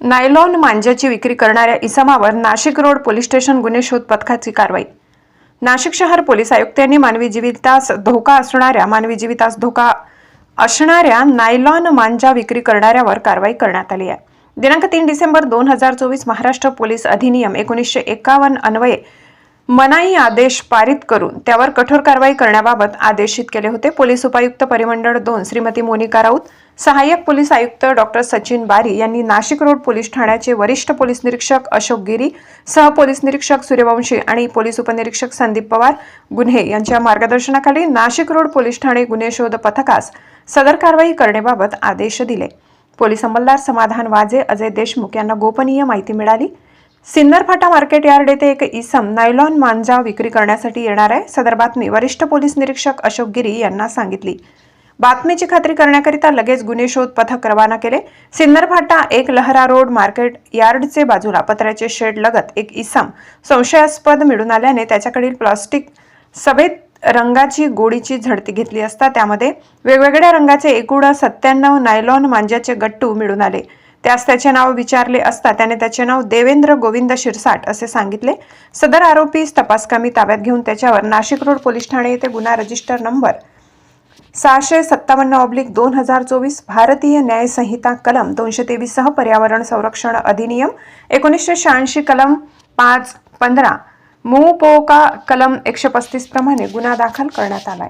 Nylon मांज्याची विक्री करणाऱ्या इसमावर नाशिक रोड पोलीस स्टेशन गुन्हे शोध पथकाची कारवाई. नाशिक शहर पोलीस आयुक्तांनी मानवी जीवितास धोका असणाऱ्या मानवी जीवितास धोका असणाऱ्या नायलॉन मांजा विक्री करणाऱ्यावर कारवाई करण्यात आली आहे. दिनांक तीन डिसेंबर दोन हजार चोवीस महाराष्ट्र पोलीस अधिनियम एकोणीसशे एकावन्न अन्वये मनाई आदेश पारित करून त्यावर कठोर कारवाई करण्याबाबत आदेशित केले होते. पोलीस उपायुक्त परिमंडळ दोन श्रीमती मोनिका राऊत सहाय्यक पोलीस आयुक्त डॉक्टर सचिन बारी यांनी नाशिक रोड पोलीस ठाण्याचे वरिष्ठ पोलीस निरीक्षक अशोक गिरी सहपोलीस निरीक्षक सूर्यवंशी आणि पोलीस उपनिरीक्षक संदीप पवार गुन्हे यांच्या मार्गदर्शनाखाली नाशिक रोड पोलीस ठाणे गुन्हे शोध पथकास सदर कारवाई करण्याबाबत आदेश दिले. पोलीस अंमलदार समाधान वाजे अजय देशमुख यांना गोपनीय माहिती मिळाली. सिन्नर फाटा मार्केट यार्ड येथे एक इसम नायलॉन मांजा विक्री करण्यासाठी येणार आहे. सदर बातमी वरिष्ठ पोलीस निरीक्षक अशोक गिरी यांना सांगितली. बातमीची खात्री करण्याकरिता लगेच गुन्हे शोध पथक रवाना केले. सिन्नर फाटा एक लहरा रोड मार्केट यार्डचे बाजूला पत्र्याचे शेड लगत एक इसम संशयास्पद मिळून आल्याने त्याच्याकडील प्लास्टिक सभेत रंगाची गोडीची झडती घेतली असता त्यामध्ये वेगवेगळ्या रंगाचे एकूण सत्त्याण्णव नायलॉन मांज्याचे गट्टू मिळून आले. त्यास त्याचे नाव विचारले असता त्याने त्याचे नाव देवेंद्र गोविंद शिरसाट असे सांगितले. सदर आरोपीस तपासकामी ताब्यात घेऊन त्याच्यावर नाशिक रोड पोलीस ठाणे येथे गुन्हा रजिस्टर नंबर सहाशे सत्तावन्न ऑब्लिक दोन हजार चोवीस भारतीय न्यायसंहिता कलम दोनशे तेवीस सह पर्यावरण संरक्षण अधिनियम एकोणीसशे शहाऐंशी कलम पाच पंधरा मुपोका कलम एकशे पस्तीस प्रमाणे गुन्हा दाखल करण्यात आलाय.